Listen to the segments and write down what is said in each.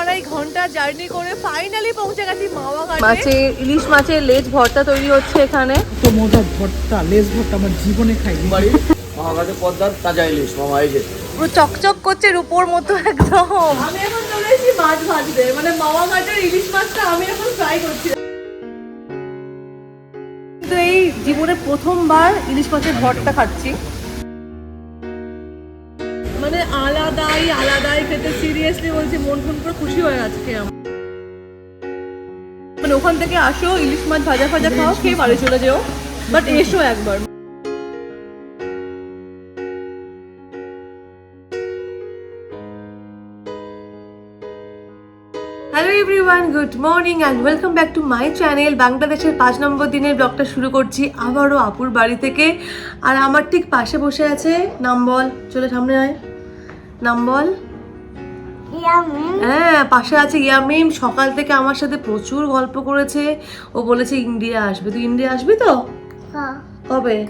আড়াই ঘণ্টা জার্নি করে ফাইনালি পৌঁছে গেছি মাওয়া ঘাটে। মাছের ইলিশ মাছের লেজ ভর্তা তৈরি হচ্ছে এখানে। তো মজার ভর্তা লেস ভর্তা আমার জীবনে খাইনি। বাড়ি? মহাঘাটে পদ্মার তাজা ইলিশ মামা এই যে। পুরো চকচক করছে রূপোর মতো একদম। আমি এখন চলে এসেছি মাছ ভাজতে। মানে মাওয়া ঘাটের ইলিশ মাছটা আমি এখন ফ্রাই করছি। কিন্তু এই জীবনে প্রথমবার ইলিশ মাছের ভর্তা খাচ্ছি। মানে আলাদাই আলাদাই খেতে সিরিয়াসলি বলছি মন ফোন করে খুশি হয়ে আজকে আমার মানে ওখান থেকে আসো ইলিশ মাছ ভাজা ভাজা খাও খেয়ে বাড়ি চলে যেও। বাট এসো একবার। Hello everyone good morning and welcome back to my channel বাংলাদেশের পাঁচ নম্বর দিনের ব্লগটা শুরু করছি আবারও আপুর বাড়ি থেকে। আর আমার ঠিক পাশে বসে আছে নাম বল চলে সামনে আয়। নাম বল। হ্যাঁ পাশে আছে ইয়ামিম সকাল থেকে আমার সাথে প্রচুর গল্প করেছে। ও বলেছে ইন্ডিয়া আসবে। তুই ইন্ডিয়া আসবি তো? কবে?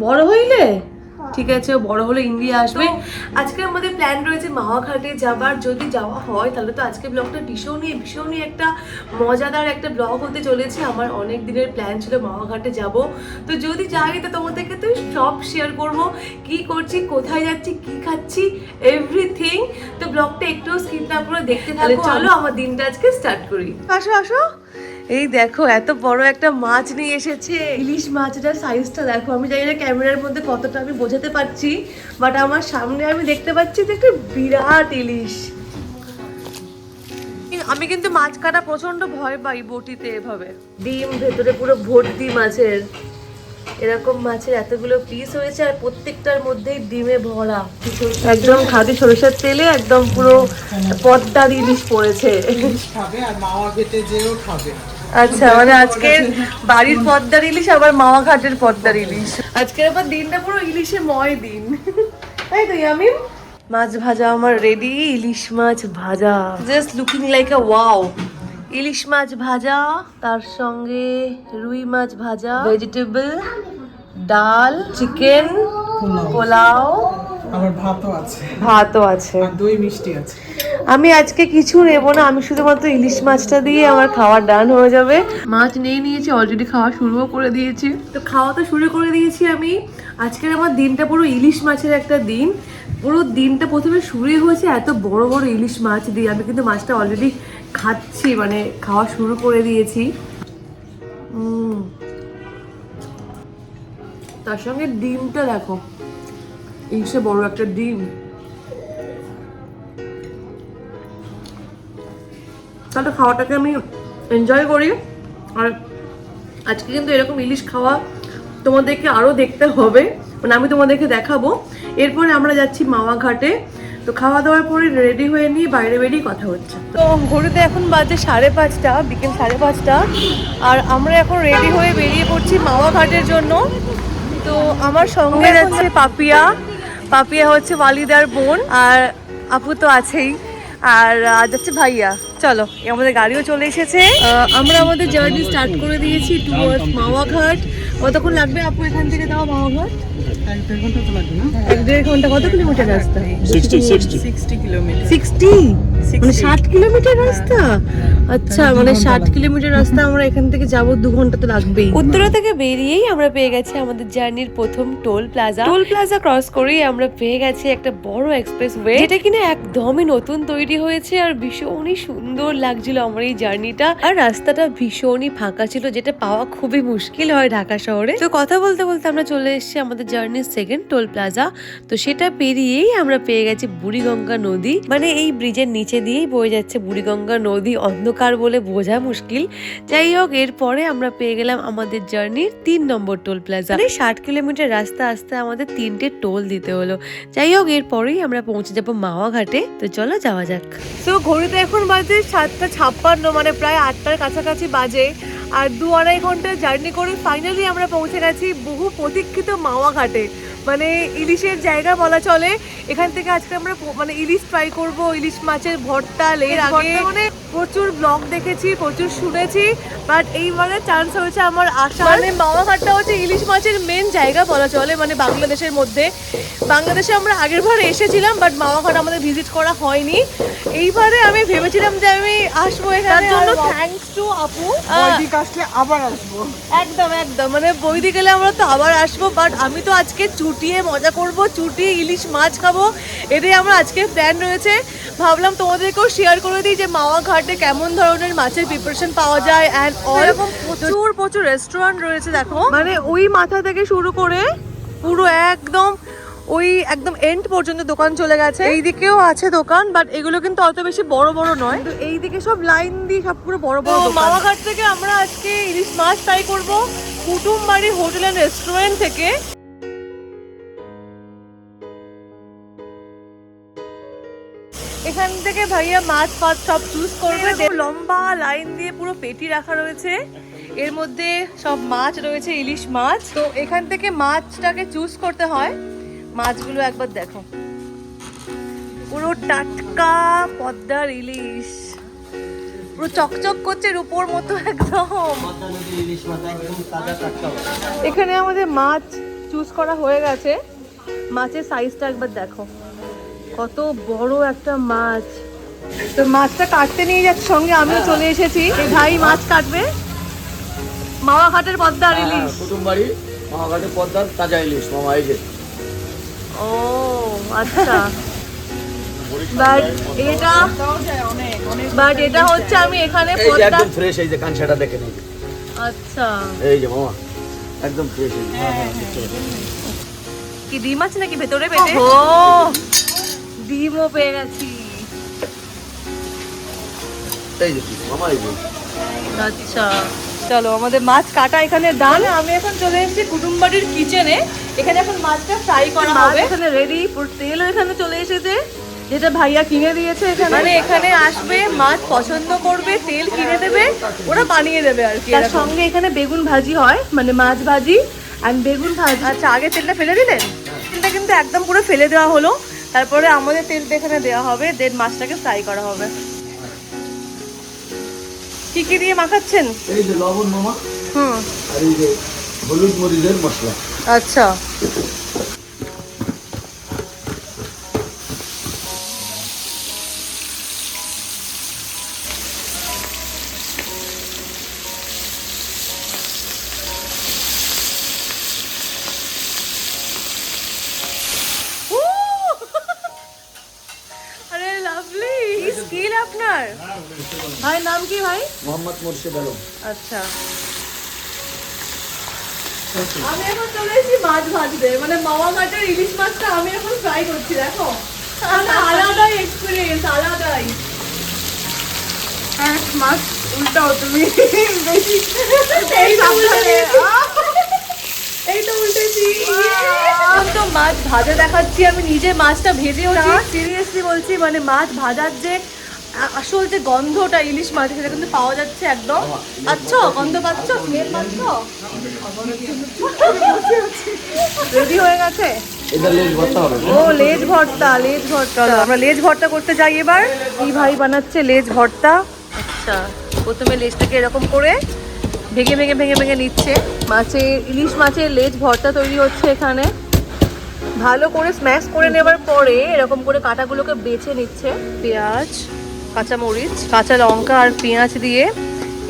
বড় হইলে? ঠিক আছে বড় হলে ইন্ডিয়া আসবে। আজকে আমাদের প্ল্যান রয়েছে মাওয়াঘাটে যাবার। যদি যাওয়া হয় তাহলে তো আজকে ব্লগটা ভীষণই ভীষণই একটা মজাদার একটা ব্লগ হতে চলেছে। আমার অনেক দিনের প্ল্যান ছিল মাওয়াঘাটে যাব। তো যদি যাই তো তোমাদেরকে তো সব শেয়ার করব। কি করছি কোথায় যাচ্ছি কি খাচ্ছি এভরিথিং তো ব্লগটা একটু স্কিপ না করে দেখতে থাকো। চলো। আমার দিনটা আজকে স্টার্ট করি। আসো আসো। এই দেখো এত বড় একটা মাছ নিয়ে এসেছে। ইলিশ মাছটার সাইজটা দেখো আমি জানি না ক্যামেরার মধ্যে কতটা আমি বোঝাতে পারছি বাট আমার সামনে আমি দেখতে পাচ্ছি যে একটা বিরাট ইলিশ। আমি কিন্তু মাছ কাটা প্রচণ্ড ভয় পাই বটিতে এভাবে। ডিম ভেতরে পুরো ভর্তি মাছের। এরকম মাছের এতগুলো পিস হয়েছে আর প্রত্যেকটার মধ্যেই ডিমে ভরা। একদম খাদি সরিষার তেলে একদম পুরো পদ্মার ইলিশ পড়েছে। খাবে আর মাওয়া গেটে যেও খাবে। আচ্ছা মানে আজকের বাড়ির পদ্মার ইলিশ আবার মাওয়া ঘাটের পদ্মার ইলিশ। আজকের আবার দিনটা পুরো ইলিশে ময় দিন। তাই তো ইয়ামিন? মাছ ভাজা আমার রেডি ইলিশ মাছ ভাজা। Just looking like a wow ইলিশ মাছ ভাজা তার সঙ্গে রুই মাছ ভাজা ভেজিটেবল ডাল চিকেন পোলাও। আবার ভাতও আছে। ভাতও আছে। দই মিষ্টি আছে। আমি আজকে কিছু নেব না আমি শুধুমাত্র ইলিশ মাছটা দিয়ে আমার খাওয়া ডান হয়ে যাবে। মাছ নিয়ে নিয়েছি অলরেডি খাওয়া শুরুও করে দিয়েছি। তো খাওয়া তো শুরু করে দিয়েছি আমি। আজকের আমার দিনটা পুরো ইলিশ মাছের একটা দিন। পুরো দিনটা প্রথমে শুরুই হয়েছে এত বড় বড় ইলিশ মাছ দিয়ে। আমি কিন্তু মাছটা অলরেডি খাচ্ছি মানে খাওয়া শুরু করে দিয়েছি। তার সঙ্গে ডিমটা দেখো। ইলিশে বড় একটা ডিম। তাহলে খাওয়াটাকে আমি এনজয় করি। আর আজকে কিন্তু এরকম ইলিশ খাওয়া তোমাদেরকে আরও দেখতে হবে। মানে আমি তোমাদেরকে দেখাবো। এরপরে আমরা যাচ্ছি মাওয়া ঘাটে তো খাওয়া দাওয়ার পরে রেডি হয়ে নিয়ে বাইরে বেরিয়ে কথা হচ্ছে। তো ঘড়িতে এখন বাজে সাড়ে পাঁচটা বিকেল সাড়ে পাঁচটা। আর আমরা এখন রেডি হয়ে বেরিয়ে পড়ছি মাওয়া ঘাটের জন্য। তো আমার সঙ্গে যাচ্ছে পাপিয়া। পাপিয়া হচ্ছে ওয়ালিদার বোন আর আপু তো আছেই। আর আজ যাচ্ছে ভাইয়া। চলো আমাদের গাড়িও চলে এসেছে। আমরা আমাদের জার্নি স্টার্ট করে দিয়েছি টুয়ার্ডস মাওয়াঘাট কতক্ষণ লাগবে আপু এখান থেকে যাওয়া মাওয়াঘাট এক দেড় ঘণ্টা তো লাগবে না? এক দেড় ঘণ্টা কত কিলোমিটার রাস্তা? Sixty kilometre. সিক্সটি মানে ষাট কিলোমিটার রাস্তা? আচ্ছা মানে ষাট কিলোমিটার রাস্তা আমরা এখান থেকে যাব দু ঘণ্টা তো লাগবেই। উত্তরা থেকে বেরিয়েই আমরা পেয়ে গেছি আমাদের জার্নির প্রথম toll plaza. Toll plaza cross করেই আমরা পেয়ে গেছি একটা বড় এক্সপ্রেস ওয়ে যেটা কিনা একদমই নতুন তৈরি হয়েছে আর ভীষণই সুন্দর লাগছিল আমার এই জার্নিটা। আর রাস্তাটা ভীষণই ফাঁকা ছিল যেটা পাওয়া খুবই মুশকিল হয় ঢাকা শহরে। তো কথা বলতে বলতে আমরা চলে এসেছি আমাদের জার্নির সেকেন্ড টোল প্লাজা। তো সেটা পেরিয়েই আমরা পেয়ে গেছি বুড়িগঙ্গা নদী। মানে এই ব্রিজের নিচে দিয়েই বয়ে যাচ্ছে বুড়িগঙ্গা নদী। অন্ধকার বলে বোঝা মুশকিল। যাই হোক, এরপরে আমরা পেয়ে গেলাম আমাদের জার্নির তিন নম্বর টোল প্লাজা। মানে ষাট কিলোমিটার রাস্তা আসতে আমাদের তিনটে টোল দিতে হলো। যাই হোক, এরপরেই আমরা পৌঁছে যাব মাওয়া ঘাটে তো চলো যাওয়া যাক। তো ঘড়িতে এখন বাজে সাতটা ছাপ্পান্ন মানে প্রায় আটটার কাছাকাছি বাজে। আর দু আড়াই ঘণ্টা জার্নি করে ফাইনালি আমরা পৌঁছে গেছি বহু প্রতীক্ষিত মাওয়া ঘাটে মানে ইলিশের জায়গা বলা চলে। এখান থেকে আজকে আমরা মানে ইলিশ ট্রাই করব ইলিশ মাছের ভর্তা এর আগে মানে প্রচুর ব্লগ দেখেছি প্রচুর শুনেছি বাট এইবারে চান্স হয়েছে আমার আশা মানে মামাঘাটটা হচ্ছে ইলিশ মাছের মেন জায়গা বলা চলে মানে বাংলাদেশের মধ্যে। বাংলাদেশে আমরা আগের বার এসেছিলাম বাট মামাঘাট আমাদের ভিজিট করা হয়নি। এইবারে আমি ভেবেছিলাম যে আমি আসব এখানে জন্য থ্যাঙ্কস টু আপু। বৈদিক আসলে আবার আসব। একদম একদম। মানে বৈদি গেলে আমরা তো আবার আসব বাট আমি তো আজকে চুটিয়ে মজা করব চুটিয়ে ইলিশ মাছ খাব এটাই আমার আজকে প্ল্যান রয়েছে। ভাবলাম তোমাদেরকেও শেয়ার করে দিই যে মাওয়া ঘাটে কেমন ধরনের মাছের প্রিপারেশন পাওয়া যায় অ্যান্ড এরকম প্রচুর প্রচুর রেস্টুরেন্ট রয়েছে দেখো। মানে ওই মাথা থেকে শুরু করে পুরো একদম ওই একদম এন্ড পর্যন্ত দোকান চলে গেছে। এইদিকেও আছে দোকান বাট এগুলো কিন্তু অত বেশি বড় বড় নয়। তো এইদিকে সব লাইন দিয়ে সব পুরো বড় বড় মামাঘাট থেকে আমরা আজকে ইলিশ মাছ ট্রাই করব। কুটুম বাড়ি হোটেল অ্যান্ড রেস্টুরেন্ট থেকে। এখান থেকে ভাইয়া মাছ ফাছ সব চুজ করবে। লম্বা লাইন দিয়ে পুরো পেটি রাখা রয়েছে। এর মধ্যে সব মাছ রয়েছে, ইলিশ মাছ। তো এখান থেকে মাছটাকে চুজ করতে হয়। মাছগুলো একবার দেখো। পুরো টাটকা পদ্মার ইলিশ। পুরো চকচক করছে রূপোর মতো একদম। এখানে আমাদের মাছ চুজ করা হয়ে গেছে। মাছের সাইজটা একবার দেখো। কত বড় একটা মাছ। তো মাছটা কাটতে নিয়ে যাচ্ছে সঙ্গে আমিও চলে এসেছি। এই ভাই মাছ কাটবে। মাওয়া ঘাটের পদ্মার ইলিশ। কুটুম বাড়ি মহাঘাটে পদ্মার তাজা ইলিশ মামা এই যে। ও আচ্ছা। বাট এটা বাট এটা হচ্ছে আমি এখানে পদ্মা একদম ফ্রেশ এই যে দেখে নেই আচ্ছা। এই যে মামা একদম ফ্রেশ কি ডিম আছে নাকি ভেতরে পেটে? ও ডিমও পেয়ে গেছি। আচ্ছা চলো আমাদের মাছ কাটা এখানে ডান আমি এখন চলে এসেছি কুটুমবাড়ির কিচেনে এখানে এখন মাছটা ফ্রাই করা হবে। এখানে রেডি পুরো তেলও এখানে চলে এসেছে। যেটা ভাইয়া কিনে দিয়েছে এখানে। মানে এখানে আসবে মাছ পছন্দ করবে তেল কিনে দেবে ওরা বানিয়ে দেবে আর কি তার সঙ্গে এখানে বেগুন ভাজি হয় মানে মাছ ভাজি আর বেগুন ভাজি। আচ্ছা আগে তেলটা ফেলে দিলেন? তেলটা কিন্তু একদম পুরো ফেলে দেওয়া হলো। তারপরে আমাদের তেলটা এখানে দেওয়া হবে দেন মাছটাকে ফ্রাই করা হবে। কি কি দিয়ে মাখাচ্ছেন? এই যে লবণ মামা হুম। আর এই যে হলুদ মরিচের মশলা। আচ্ছা। আপনার? ভাই নাম কি ভাই? মোহাম্মদ মুর্শিদ আলম। আচ্ছা। আমি এখন চলে এসেছি মাছ ভাজতে। মানে মামা মাছের ইলিশ মাছটা আমি এখন ফ্রাই করছি দেখো। আলাদাই এক্সপিরিয়েন্স আলাদাই। হ্যাঁ মাছ উল্টাও তুমি। বেশি। এই তো উল্টে উল্টেছি এখন তো মাছ ভাজা দেখাচ্ছি আমি নিজে মাছটা ভেজেও সিরিয়াসলি বলছি মানে মাছ ভাজার যে আসল যে গন্ধটা ইলিশ মাছ সেটা কিন্তু পাওয়া যাচ্ছে একদম। আচ্ছা গন্ধ পাচ্ছ? স্মেল পাচ্ছ? রেডি হয়ে গেছে? ও লেজ ভর্তা লেজ ভর্তা। আমরা লেজ ভর্তা করতে যাই এবার। এই ভাই বানাচ্ছে লেজ ভর্তা। আচ্ছা প্রথমে লেজটাকে এরকম করে ভেঙে ভেঙে ভেঙে ভেঙে নিচ্ছে। মাছের ইলিশ মাছের লেজ ভর্তা তৈরি হচ্ছে এখানে। ভালো করে স্ম্যাশ করে নেবার পরে এরকম করে কাটাগুলোকে বেছে নিচ্ছে। পেঁয়াজ। কাঁচামরিচ, কাঁচা লঙ্কা আর পেঁয়াজ দিয়ে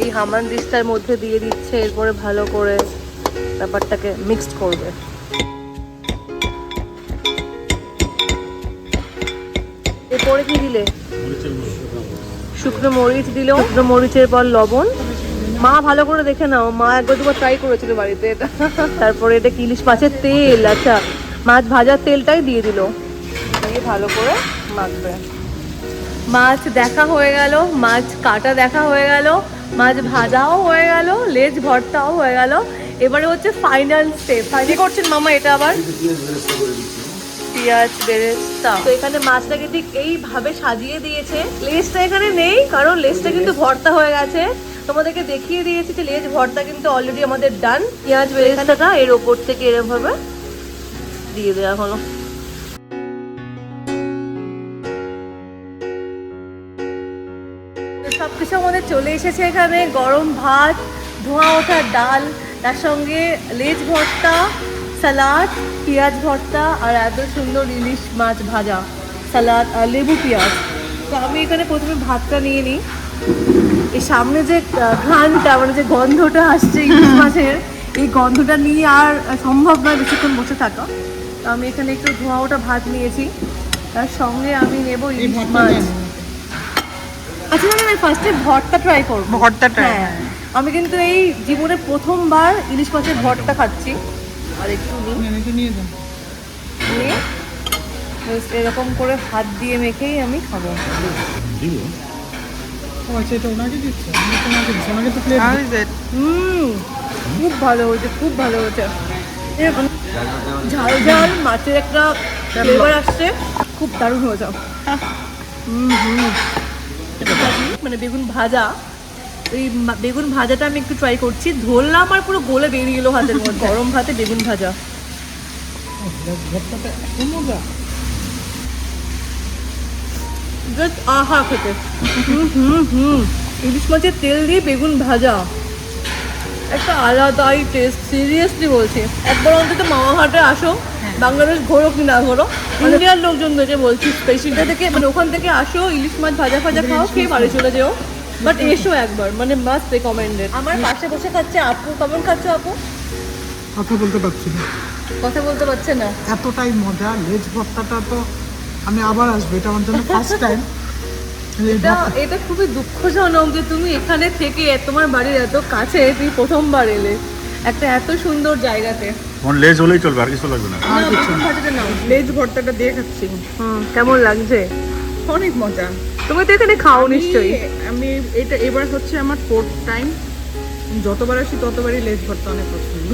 এই হামান দিস্তার মধ্যে দিয়ে দিচ্ছে, এরপরে ভালো করে ব্যাপারটাকে মিক্সড করবে। এরপরে কি দিলে? শুকনো মরিচ দিল শুকনো মরিচের পর লবণ। মা ভালো করে দেখে নাও, মা একবার দুবার ট্রাই করেছিল বাড়িতে এটা। তারপরে এটা ইলিশ মাছের তেল আচ্ছা মাছ ভাজার তেলটাই দিয়ে দিল। দিয়ে ভালো করে মাখবে। মাছ দেখা হয়ে গেল মাছ কাটা দেখা হয়ে গেল মাছ ভাজাও হয়ে গেল লেজ ভর্তাও হয়ে গেল। এবারে হচ্ছে ফাইনাল স্টেপ কি করছেন মামা এটা আবার? পেঁয়াজ বেরেস্তা তো এখানে মাছটাকে ঠিক এইভাবে সাজিয়ে দিয়েছে? লেজটা এখানে নেই কারণ লেজটা কিন্তু ভর্তা হয়ে গেছে। তোমাদেরকে দেখিয়ে দিয়েছি যে লেজ ভর্তা কিন্তু অলরেডি আমাদের ডান পেঁয়াজ বেরেস্তাটা এর ওপর থেকে এরকম ভাবে দিয়ে দেওয়া হলো। কিছু আমাদের চলে এসেছে এখানে গরম ভাত ধোঁয়া ওঠা ডাল তার সঙ্গে লেজ ভর্তা সালাদ পেঁয়াজ ভর্তা আর এত সুন্দর ইলিশ মাছ ভাজা সালাদ আর লেবু পেঁয়াজ। তো আমি এখানে প্রথমে ভাতটা নিয়ে নিই। এই সামনে যে ঘ্রাণটা মানে যে গন্ধটা আসছে ইলিশ মাছের এই গন্ধটা নিয়ে আর সম্ভব নয় বেশিক্ষণ বসে থাকা। তো আমি এখানে একটু ধোঁয়া ওটা ভাত নিয়েছি। তার সঙ্গে আমি নেব ইলিশ মাছ। আচ্ছা না আমি ফার্স্টে ভর্তা ট্রাই করব। ভর্তাটা হ্যাঁ। আমি কিন্তু এই জীবনে প্রথমবার ইলিশ মাছের ভর্তা খাচ্ছি। আর একটু নিই। নিয়ে নিয়ে এরকম করে হাত দিয়ে মেখেই আমি খাব। ও আচ্ছা এটা ওনাকে দিচ্ছে? আমি তো দিচ্ছি ওনাকে তো প্লেট হুম খুব ভালো হয়েছে খুব ভালো হয়েছে। ঝাল ঝাল মাছের একটা ফ্লেভার আসছে খুব দারুণ হয়েছে। হুম হুম। মানে বেগুন ভাজা এই বেগুন ভাজাটা আমি একটু ট্রাই করছি। ধরলাম আর পুরো গলে বেরিয়ে গেলো হাতের মধ্যে। গরম ভাতে বেগুন ভাজা। জাস্ট আহা খেতে। হুম হুম হুম। ইলিশ মাছের তেল দিয়ে বেগুন ভাজা। একটা আলাদাই টেস্ট সিরিয়াসলি বলছি। একবার অন্তত মামাহাটে আসো। বাংলাদেশ ঘোরো কি না ঘোরো ইন্ডিয়ার লোকজনদেরকে বলছি স্পেশালটা থেকে মানে ওখান থেকে আসো ইলিশ মাছ ভাজা ভাজা খাও খেয়ে বাড়ি চলে যেও। বাট এসো একবার মানে মাস্ট রেকমেন্ডেড আমার পাশে বসে খাচ্ছে আপু। কেমন খাচ্ছ আপু? কথা বলতে পারছি না। কথা বলতে পারছে না। এতটাই মজা লেজ ভর্তাটা তো আমি আবার আসব এটা আমার জন্য ফার্স্ট টাইম এটা এটা খুবই দুঃখজনক যে তুমি এখানে থেকে তোমার বাড়ির এত কাছে তুমি প্রথমবার এলে। একটা এত সুন্দর জায়গাতে। তোমার লেজ হলেই চলবে আর কিছু লাগবে না। লেজ ভর্তাটা দিয়ে খাচ্ছি হুম, কেমন লাগছে? অনেক মজা। তুমি তো এখানে খাও নিশ্চয়ই। আমি- আমি এটা এবার হচ্ছে আমার ফোর্থ টাইম যতবার আসি ততবারই লেজ ভর্তা অনেক পছন্দ।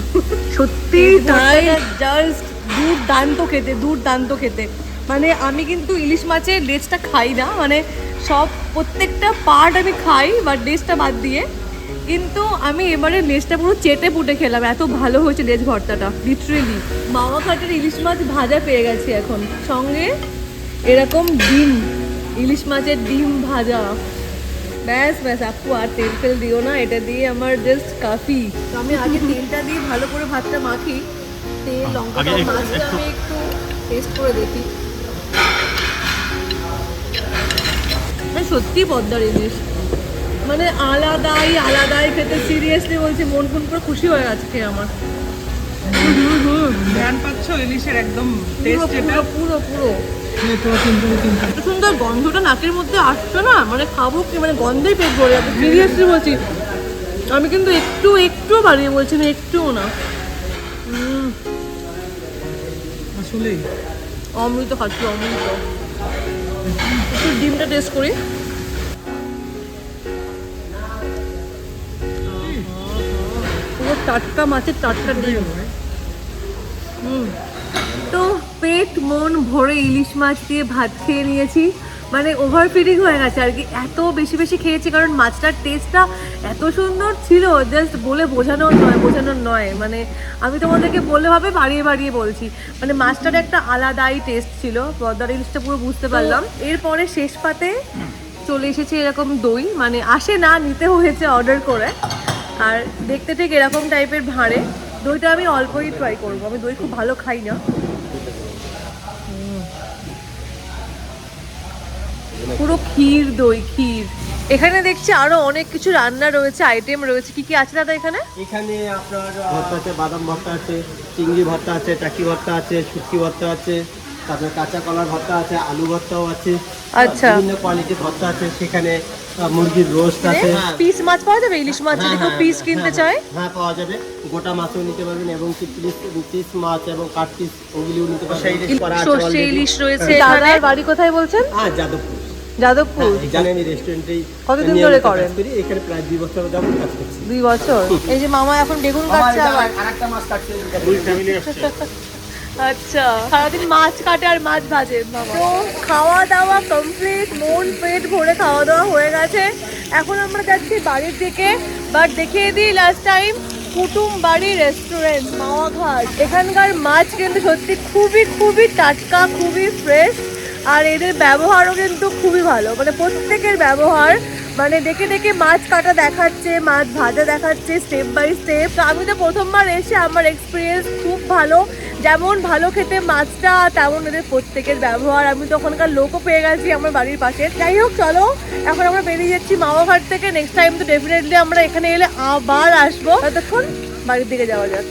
সত্যি তাই? জাস্ট দুর্দান্ত খেতে দুর্দান্ত খেতে। মানে আমি কিন্তু ইলিশ মাছের লেজটা খাই না মানে সব প্রত্যেকটা পার্ট আমি খাই বাট লেজটা বাদ দিয়ে। কিন্তু আমি এবারে লেজটা পুরো চেটে পুটে খেলাম এত ভালো হয়েছে লেজ ভর্তাটা লিটারেলি মামা ঘাটের ইলিশ মাছ ভাজা পেয়ে গেছি এখন। সঙ্গে এরকম ডিম ইলিশ মাছের ডিম ভাজা। ব্যাস ব্যাস আপু আর তেল ফেল দিও না এটা দিয়ে আমার জাস্ট কাফি তো আমি আগে তেলটা দিয়ে ভালো করে ভাতটা মাখি। তেল লঙ্কা মাছটা আমি একটু টেস্ট করে দেখি। না সত্যি পদ্মার ইলিশ। মানে আলাদাই আলাদাই খেতে সিরিয়াসলি বলছি মন ফোন করে খুশি হয়ে আজকে আমার। ধ্যান পাচ্ছ ইলিশের একদম টেস্ট এটা? পুরো পুরো সুন্দর গন্ধটা নাকের মধ্যে আসছে না? মানে খাব কি মানে গন্ধেই পেট ভরে যাবে সিরিয়াসলি বলছি। আমি কিন্তু একটু একটু বাড়িয়ে বলছি না একটুও না। উম, আসলেই। অমৃত খাচ্ছি অমৃত। একটু ডিমটা টেস্ট করি। টাটকা মাছের টাটকা ডিম। হুম। তো পেট মন ভরে ইলিশ মাছ দিয়ে ভাত খেয়ে নিয়েছি। মানে ওভার ফিডিং হয়ে গেছে আর কি। এত বেশি বেশি খেয়েছি কারণ মাছটার টেস্টটা এত সুন্দর ছিল জাস্ট বলে বোঝানোর নয় বোঝানোর নয়। মানে আমি তোমাদেরকে বললে ভাবে বাড়িয়ে বাড়িয়ে বলছি। মানে মাছটার একটা আলাদাই টেস্ট ছিল। পদ্মার ইলিশটা পুরো বুঝতে পারলাম। এরপরে শেষ পাতে চলে এসেছে এরকম দই। মানে আসে না নিতে হয়েছে অর্ডার করে। আর দেখতে ঠিক এরকম টাইপের ভাঁড়ে। দইটা আমি অল্পই ট্রাই করব। আমি দই খুব ভালো খাই না। পুরো ক্ষীর দই ক্ষীর। এখানে দেখছি আরও অনেক কিছু রান্না রয়েছে আইটেম রয়েছে। কি কি আছে দাদা এখানে? এখানে আপনার ভর্তা আছে বাদাম ভর্তা আছে চিংড়ি ভর্তা আছে টাকি ভর্তা আছে শুটকি ভর্তা আছে তারপরে কাঁচা কলার ভর্তা আছে আলু ভর্তাও আছে। আচ্ছা। বিভিন্ন কোয়ালিটির ভর্তা আছে। সেখানে মুরগির রোস্ট আছে। হ্যাঁ, পিস মাছ পাওয়া যাবে? ইলিশ মাছ যদি কেউ পিস কিনতে চায়? হ্যাঁ পাওয়া যাবে। গোটা মাছও নিতে পারবেন এবং পিস পিস মাছ এবং কাঠ পিস ওগুলিও নিতে পারবেন। সর্ষে ইলিশ রয়েছে। দাদার বাড়ি কোথায় বলছেন? হ্যাঁ যাদবপুর। যাদবপুর? হ্যাঁ, রেস্টুরেন্টেই কতদিন ধরে করেন? এখানে প্রায় দুই বছর যাবত কাজ করছি। দুই বছর? এই যে মামা এখন বেগুন কাটছে আবার। আরেকটা মাছ কাটছে। দুই ফ্যামিলি আসছে। আচ্ছা সারাদিন মাছ কাটে আর মাছ ভাজে খাওয়া দাওয়া কমপ্লিট মন, পেট ভরে খাওয়া দাওয়া হয়ে গেছে। এখন আমরা বাড়ির বাট দেখিয়ে দিই লাস্ট টাইম কুটুম বাড়ি রেস্টুরেন্ট এখানকার মাছ কিন্তু সত্যি খুবই খুবই টাটকা, খুবই ফ্রেশ আর এদের ব্যবহারও কিন্তু খুবই ভালো। মানে প্রত্যেকের ব্যবহার মানে দেখে দেখে মাছ কাটা দেখাচ্ছে, মাছ ভাজা দেখাচ্ছে স্টেপ বাই স্টেপ তো আমি তো প্রথমবার এসে আমার এক্সপিরিয়েন্স খুব ভালো। যেমন ভালো খেতে মাছটা, তেমন ওদের প্রত্যেকের ব্যবহার। আমি তো ওখানকার লোকও পেয়ে গেছি আমার বাড়ির পাশে। যাই হোক, চলো, এখন আমরা বেরিয়ে যাচ্ছি মামাঘাট থেকে। নেক্সট টাইম তো ডেফিনেটলি আমরা এখানে এলে আবার আসব। ততক্ষণ বাড়ির দিকে যাওয়া যাক।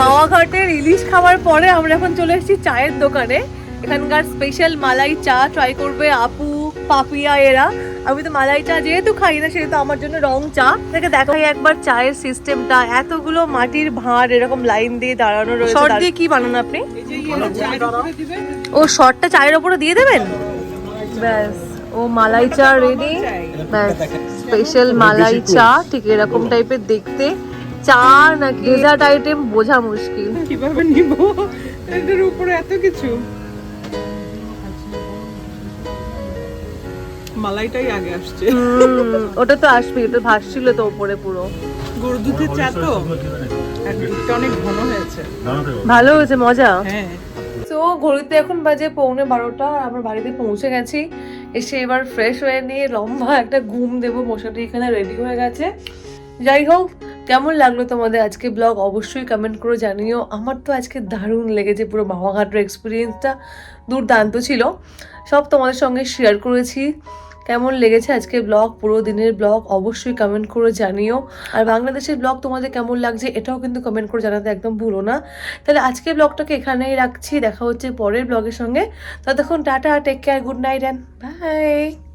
মাওয়াঘাটের ইলিশ খাওয়ার পরে আমরা এখন চলে এসেছি চায়ের দোকানে। এখানকার স্পেশাল মালাই চা ট্রাই করবে আপু, পাপিয়া এরা। আমি তো মালাই চা যেহেতু খাই না সেহেতু আমার জন্য রং চা। থেকে দেখাই একবার চায়ের সিস্টেমটা এতগুলো মাটির ভাঁড় এরকম লাইন দিয়ে দাঁড়ানো রয়েছে। শর্ট দিয়ে কি বানান আপনি? ও শর্টটা চায়ের ওপরে দিয়ে দেবেন? ব্যাস ও মালাই চা রেডি ব্যাস স্পেশাল মালাই চা ঠিক এরকম টাইপের দেখতে। চা নাকি ডেজার্ট আইটেম বোঝা মুশকিল। কীভাবে নিব? এটার উপরে এত কিছু। মালাইটাই আগে আসছে। ওটা তো আসবে ওটা ভাসছিল তো উপরে পুরো। গরু দুধের চা তো দুধটা অনেক ঘন হয়েছে। ভালো হয়েছে মজা? হ্যাঁ। তো ঘড়িতে এখন বাজে পৌনে বারোটা আর আমরা বাড়িতে পৌঁছে গেছি। এসে এবার ফ্রেশ হয়ে নিয়ে লম্বা একটা ঘুম দেবো মশাটি এখানে রেডি হয়ে গেছে। যাই হোক কেমন লাগল তোমাদের আজকে ব্লগ অবশ্যই কমেন্ট করে জানিও। আমার তো আজকে দারুণ লেগেছে পুরো মামাঘাটের এক্সপিরিয়েন্সটা দুর্দান্ত ছিল। সব তোমাদের সঙ্গে শেয়ার করেছি। কেমন লেগেছে আজকে ব্লগ পুরো দিনের ব্লগ অবশ্যই কমেন্ট করে জানিও। আর বাংলাদেশের ব্লগ তোমাদের কেমন লাগছে এটাও কিন্তু কমেন্ট করে জানাতে একদম ভুলো না। তাহলে আজকে ব্লগটাকে এখানেই রাখছি। দেখা হচ্ছে পরের ব্লগের সঙ্গে। ততক্ষণ tata take care good night and bye